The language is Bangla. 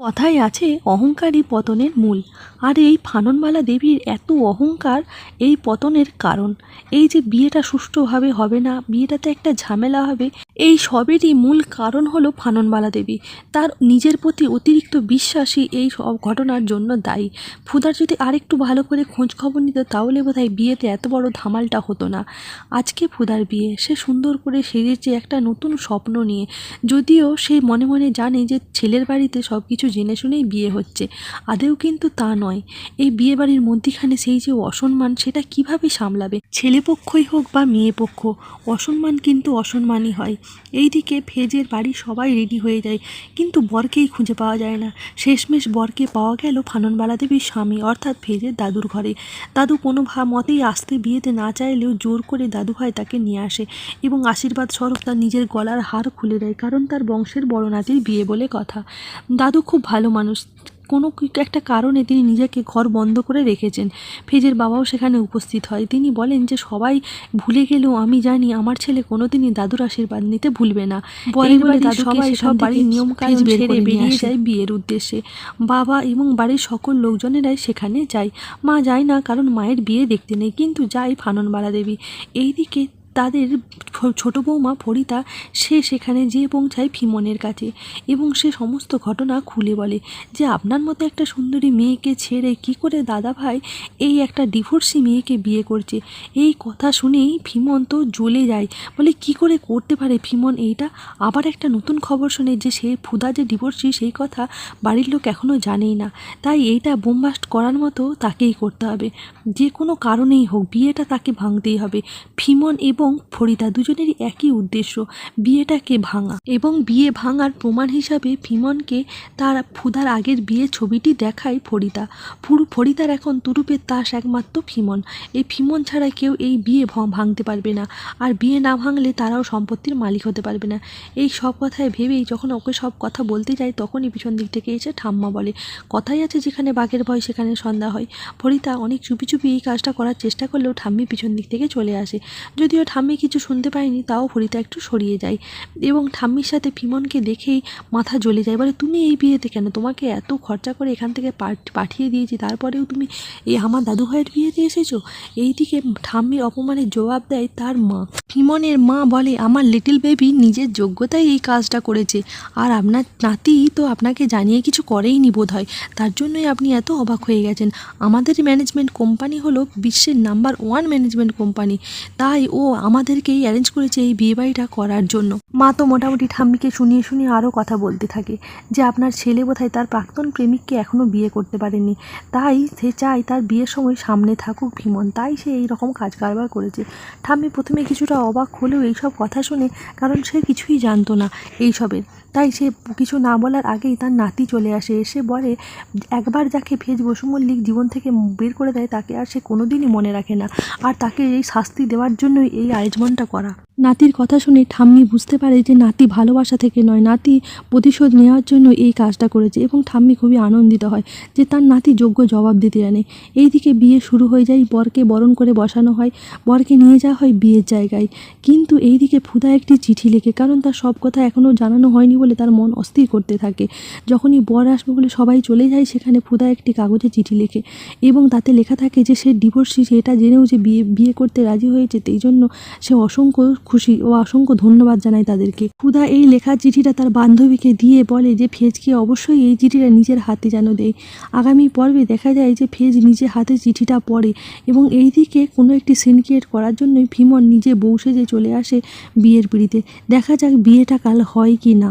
কথায় আছে অহংকারই পতনের মূল। আর এই ফাননবালা দেবীর এত অহংকার এই পতনের কারণ। এই যে বিয়েটা সুষ্ঠুভাবে হবে না, বিয়েটাতে একটা ঝামেলা হবে, এই সবেরই মূল কারণ হলো ফাননবালা দেবী। তার নিজের প্রতি অতিরিক্ত বিশ্বাসী এই সব ঘটনার জন্য দায়ী। ফুদার যদি আরেকটু ভালো করে খোঁজ খবর নিত, তাহলে বোধহয় বিয়েতে এত বড় ধামালটা হতো না। আজকে ফুদার বিয়ে, সে সুন্দর করে সেজেছে একটা নতুন স্বপ্ন নিয়ে। যদিও সে মনে মনে জানে যে ছেলের বাড়িতে সব কিছু জেনে শুনেই বিয়ে হচ্ছে। আদেও কিন্তু তা নয়। এই বিয়ে বাড়ির মধ্যিখানে সেই যে অসম্মান, সেটা কীভাবে সামলাবে? ছেলে পক্ষই হোক বা মেয়ে পক্ষ, অসম্মান কিন্তু অসম্মানই হয়। এইদিকে ফেজের বাড়ি সবাই রেডি হয়ে যায়, কিন্তু বরকেই খুঁজে পাওয়া যায় না। শেষমেশ বরকে পাওয়া গেল ফাননবালা দেবীর স্বামী, অর্থাৎ ফেজের দাদুর ঘরে। দাদু কোনো মতেই আসতে বিয়েতে না চাইলেও জোর করে দাদু ভাই তাকে নিয়ে আসে এবং আশীর্বাদ স্বরূপ তার নিজের গলার হার খুলে দেয়, কারণ তার বংশের বড় নাতির বিয়ে বলে কথা। দাদু খুব ভালো মানুষ। কোনো একটা কারণে তিনি নিজেকে ঘর বন্ধ করে রেখেছেন। ফেজের বাবাও সেখানে উপস্থিত হয়। তিনি বলেন যে সবাই ভুলে গেলেও আমি জানি আমার ছেলে কোনোদিনই দাদুর আশীর্বাদ নিতে ভুলবে না। বরের সবাই সব বাড়ির নিয়ম বের ছেড়ে বেরিয়ে যায় বিয়ের উদ্দেশ্যে। বাবা এবং বাড়ির সকল লোকজনেরাই সেখানে যায়। মা যায় না কারণ মায়ের বিয়ে দেখতে নেই। কিন্তু যায় ফাননবালা দেবী এইদিকে তাদের ছোট বৌমা ফরিতা সে সেখানে যেয়ে পৌঁছায় ফিমনের কাছে এবং সে সমস্ত ঘটনা খুলে বলে যে, আপনার মতো একটা সুন্দরী মেয়েকে ছেড়ে কি করে দাদা ভাই এই একটা ডিভোর্সি মেয়েকে বিয়ে করছে? এই কথা শুনেই ফিমন তো জ্বলে যায়। বলে, কি করে করতে পারে ফিমন এইটা? আবার একটা নতুন খবর শোনে যে, সে ফুদা যে ডিভোর্সি সেই কথা বাড়ির লোক এখনও জানেই না। তাই এইটা বোমবাস্ট করার মতো তাকেই করতে হবে। যে কোনো কারণেই হোক, বিয়েটা তাকে ভাঙতেই হবে। ফিমন এবং ফরিদা দুজনেরই একই উদ্দেশ্য, বিয়েটাকে ভাঙা এবং বিয়ে ভাঙার প্রমাণ হিসাবে ফিমনকে তার ফুদার আগের বিয়ে ছবিটি দেখায় ফরিদা। পুরো ফরিদার এখন তুরুপের তাস একমাত্র ফিমন এই ফিমন ছাড়া কেউ এই বিয়ে ভাঙতে পারবে না। আর বিয়ে না ভাঙলে তারাও সম্পত্তির মালিক হতে পারবে না। এই সব কথায় ভেবেই যখন ওকে সব কথা বলতে যায়, তখনই পিছন দিক থেকে এসে ঠাম্মা বলে, কথাই আছে যেখানে বাঘের ভয়, সেখানে সন্ধ্যা হয়। ফরিদা অনেক চুপি চুপি এই কাজটা করার চেষ্টা করলেও ঠাম্মি পিছন দিক থেকে চলে আসে। যদিও ঠাম্মি কিছু শুনতে পায়নি, তাও ফরিতা একটু সরিয়ে যায়। এবং ঠাম্মির সাথে ফিমনকে দেখেই মাথা জ্বলে যায় বলে তুমি এই বিয়েতে কেন? তোমাকে এত খরচা করে এখান থেকে পাঠ- পাঠিয়ে দিয়েছি, তারপরেও তুমি এই আমার দাদুভাইয়ের বিয়েতে এসেছ? এইদিকে ঠাম্মির অপমানের জবাব দেয় তার মা। ফিমনের মা বলে, আমার লিটিল বেবি নিজের যোগ্যতায় এই কাজটা করেছে। আর আপনার নাতি তো আপনাকে জানিয়ে কিছু করেইনি বোধ হয় তার জন্যই আপনি এত অবাক হয়ে গেছেন। আমাদের ম্যানেজমেন্ট কোম্পানি হলো বিশ্বের নাম্বার ওয়ান ম্যানেজমেন্ট কোম্পানি তাই ও আমাদেরকেই অ্যারেঞ্জ করেছে এই বিয়ে বাড়িটা করার জন্য। মা তো মোটামুটি ঠাম্মিকে শুনিয়ে শুনিয়ে আরও কথা বলতে থাকে যে, আপনার ছেলে বোধহয় তার প্রাক্তন প্রেমিককে এখনও বিয়ে করতে পারেনি। তাই সে চায় তার বিয়ের সময় সামনে থাকুক ভীমন তাই সে এই রকম কাজ কারবার করেছে। ঠাম্মি প্রথমে কিছুটা অবাক হলেও এইসব কথা শুনে কারণ সে কিছুই জানতো না এইসবের। তাই সে কিছু না বলার আগেই তার নাতি চলে আসে। এসে বলে, একবার যাকে ভেজ বসুমল্লিক জীবন থেকে বের করে দেয় তাকে আর সে কোনোদিনই মনে রাখে না। আর তাকে এই শাস্তি দেওয়ার জন্যই এই আয়োজনটা করা। নাতির কথা শুনে ঠাম্মি বুঝতে পারে যে নাতি ভালোবাসা থেকে নয়, নাতি প্রতিশোধ নেওয়ার জন্য এই কাজটা করেছে এবং ঠাম্মি খুবই আনন্দিত হয় যে তার নাতি যোগ্য জবাব দিতে জানে। এইদিকে বিয়ে শুরু হয়ে যায়, বরকে বরণ করে বসানো হয়, বরকে নিয়ে যাওয়া হয় বিয়ের জায়গায়। কিন্তু এইদিকে ফুদা একটি চিঠি লেখে, কারণ তার সব কথা এখনও জানানো হয়নি বলে তার মন অস্থির করতে থাকে। যখনই বর আসবে বলে সবাই চলে যায়, সেখানে ফুদা একটি কাগজে চিঠি লেখে এবং তাতে লেখা থাকে যে সে ডিভোর্সি সেটা জেনেও যে বিয়ে বিয়ে করতে রাজি হয়েছে, সেই জন্য সে অসংখ্য খুশি ও অসংখ্য ধন্যবাদ জানায় তাদেরকে। ক্ষুধা এই লেখা চিঠিটা তার বান্ধবীকে দিয়ে বলে যে, ফেজকে অবশ্যই এই চিঠিটা নিজের হাতে যেন দেয় আগামী পর্বে দেখা যায় যে, ফেজ নিজে হাতে চিঠিটা পড়ে এবং এই দিকে কোনো একটি সিন ক্রিয়েট করার জন্যই ভীমন নিজে বউ সেজে চলে আসে বিয়ের পিড়িতে। দেখা যাক বিয়েটা কাল হয় কি না।